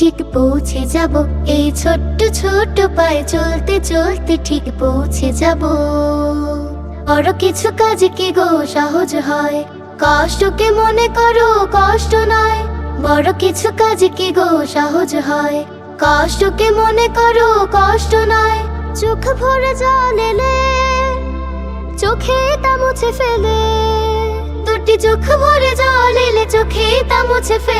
ঠিক পৌঁছে যাব। এই ছোট্ট ছোট্ট পায়ে চলতে চলতে ঠিক পৌঁছে যাব। বড় কিছু কাজ কি গো সহজ হয়? কষ্টকে মনে করো, কষ্ট নয়। বড় কিছু কাজ কি গো সহজ হয়? কষ্টকে মনে করো, কষ্ট নয়। চোখ ভরে জল চোখে তা মুছে ফেলে। দুটি চোখ ভরে জল এলে, চোখে তা মুছে ফেল।